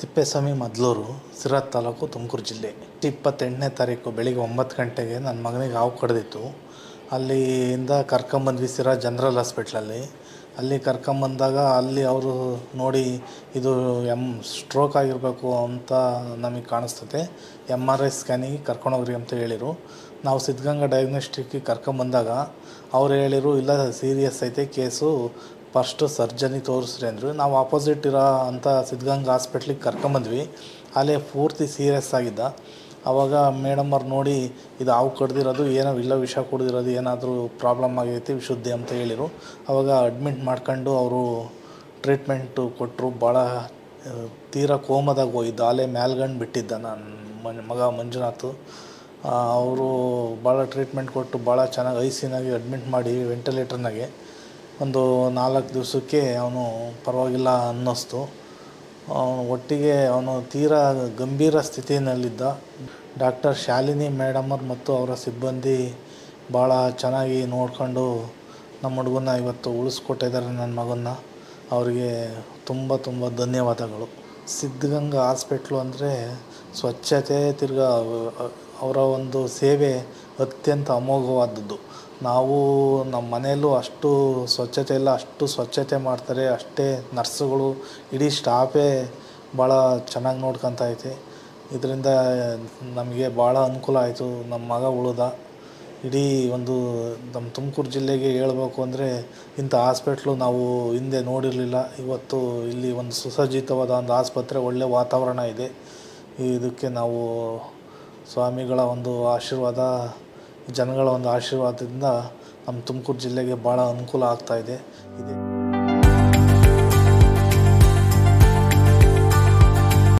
ತಿಪ್ಪೇಸ್ವಾಮಿ ಮದ್ಲೂರು ಸಿರಾ ತಾಲೂಕು ತುಮಕೂರು ಜಿಲ್ಲೆ. ಇಪ್ಪತ್ತೆಂಟನೇ ತಾರೀಕು ಬೆಳಿಗ್ಗೆ ಒಂಬತ್ತು ಗಂಟೆಗೆ ನನ್ನ ಮಗನಿಗೆ ಹಾವು ಕಡ್ದಿತ್ತು. ಅಲ್ಲಿಂದ ಕರ್ಕೊಂಬಂದ್ವಿ ಸಿರಾ ಜನರಲ್ ಹಾಸ್ಪಿಟ್ಲಲ್ಲಿ. ಅಲ್ಲಿ ಕರ್ಕೊಂಬಂದಾಗ ಅಲ್ಲಿ ಅವರು ನೋಡಿ, ಇದು ಎಂ ಸ್ಟ್ರೋಕ್ ಆಗಿರಬೇಕು ಅಂತ ನಮಗೆ ಕಾಣಿಸ್ತದೆ. ಎಂ ಆರ್ ಐ ಸ್ಕ್ಯಾನಿಗೆ ಕರ್ಕೊಂಡೋಗ್ರಿ ಅಂತ ಹೇಳಿರು. ನಾವು ಸಿದ್ಧಗಂಗಾ ಡಯಾಗ್ನೋಸ್ಟಿಕ್ಕಿಗೆ ಕರ್ಕೊಂಬಂದಾಗ ಅವ್ರು ಹೇಳಿರು, ಇಲ್ಲ ಸೀರಿಯಸ್ ಐತೆ, ಕೇಸು ಫಸ್ಟು ಸರ್ಜನಿ ತೋರಿಸ್ರಿ ಅಂದರು. ನಾವು ಆಪೋಸಿಟ್ ಇರೋ ಅಂಥ ಸಿದ್ಧಗಂಗಾ ಹಾಸ್ಪಿಟ್ಲಿಗೆ ಕರ್ಕೊಂಬಂದ್ವಿ. ಅಲ್ಲೇ ಪೂರ್ತಿ ಸೀರಿಯಸ್ ಆಗಿದ್ದ. ಆವಾಗ ಮೇಡಮ್ ಅವ್ರು ನೋಡಿ, ಇದು ಹಾವು ಕಡ್ದಿರೋದು, ಏನೋ ಇಲ್ಲ ವಿಷ ಕುಡ್ದಿರೋದು, ಏನಾದರೂ ಪ್ರಾಬ್ಲಮ್ ಆಗೈತಿ, ವಿಶುದ್ಧಿ ಅಂತ ಹೇಳಿದರು ಆವಾಗ ಅಡ್ಮಿಟ್ ಮಾಡ್ಕೊಂಡು ಅವರು ಟ್ರೀಟ್ಮೆಂಟು ಕೊಟ್ಟರು ಭಾಳ ತೀರಾ ಕೋಮದಾಗ ಹೋಗಿದ್ದ. ಅಲ್ಲೇ ಮ್ಯಾಲ್ಗಂಡು ಬಿಟ್ಟಿದ್ದ ನನ್ನ ಮನ್, ಮಗ ಮಂಜುನಾಥ್. ಅವರು ಭಾಳ ಟ್ರೀಟ್ಮೆಂಟ್ ಕೊಟ್ಟು ಭಾಳ ಚೆನ್ನಾಗಿ, ಐ ಸಿನಾಗೆ ಅಡ್ಮಿಟ್ ಮಾಡಿ ವೆಂಟಿಲೇಟರ್ನಾಗೆ ಒಂದು ನಾಲ್ಕು ದಿವಸಕ್ಕೆ ಅವನು ಪರವಾಗಿಲ್ಲ ಅನ್ನಿಸ್ತು. ಅವನು ಒಟ್ಟಿಗೆ ಅವನು ತೀರಾ ಗಂಭೀರ ಸ್ಥಿತಿಯಲ್ಲಿದ್ದ. ಡಾಕ್ಟರ್ ಶಾಲಿನಿ ಮೇಡಮರ್ ಮತ್ತು ಅವರ ಸಿಬ್ಬಂದಿ ಭಾಳ ಚೆನ್ನಾಗಿ ನೋಡಿಕೊಂಡು ನಮ್ಮ ಹುಡುಗನ ಇವತ್ತು ಉಳಿಸ್ಕೊಟ್ಟಿದ್ದಾರೆ ನನ್ನ ಮಗನ್ನ. ಅವರಿಗೆ ತುಂಬ ತುಂಬ ಧನ್ಯವಾದಗಳು. ಸಿದ್ಧಗಂಗಾ ಹಾಸ್ಪಿಟ್ಲು ಅಂದರೆ ಸ್ವಚ್ಛತೆ ತಿರ್ಗಾ ಅವರ ಒಂದು ಸೇವೆ ಅತ್ಯಂತ ಅಮೋಘವಾದದ್ದು. ನಾವು ನಮ್ಮ ಮನೆಯಲ್ಲೂ ಅಷ್ಟು ಸ್ವಚ್ಛತೆ ಇಲ್ಲ, ಅಷ್ಟು ಸ್ವಚ್ಛತೆ ಮಾಡ್ತಾರೆ, ಅಷ್ಟೇ ನರ್ಸುಗಳು, ಇಡೀ ಸ್ಟಾಫೇ ಭಾಳ ಚೆನ್ನಾಗಿ ನೋಡ್ಕೊತ ಐತಿ. ಇದರಿಂದ ನಮಗೆ ಭಾಳ ಅನುಕೂಲ ಆಯಿತು. ನಮ್ಮ ಮಗ ಉಳಿದ. ಇಡೀ ಒಂದು ನಮ್ಮ ತುಮಕೂರು ಜಿಲ್ಲೆಗೆ ಹೇಳಬೇಕು ಅಂದರೆ ಇಂಥ ಹಾಸ್ಪಿಟ್ಲು ನಾವು ಹಿಂದೆ ನೋಡಿರಲಿಲ್ಲ. ಇವತ್ತು ಇಲ್ಲಿ ಒಂದು ಸುಸಜ್ಜಿತವಾದ ಒಂದು ಆಸ್ಪತ್ರೆ ಒಳ್ಳೆಯ ವಾತಾವರಣ ಇದೆ. ಇದಕ್ಕೆ ನಾವು ಸ್ವಾಮಿಗಳ ಒಂದು ಆಶೀರ್ವಾದ ಜನಗಳ ಒಂದು ಆಶೀರ್ವಾದದಿಂದ ನಮ್ಮ ತುಮಕೂರು ಜಿಲ್ಲೆಗೆ ಭಾಳ ಅನುಕೂಲ ಆಗ್ತಾಯಿದೆ ಇದೆ.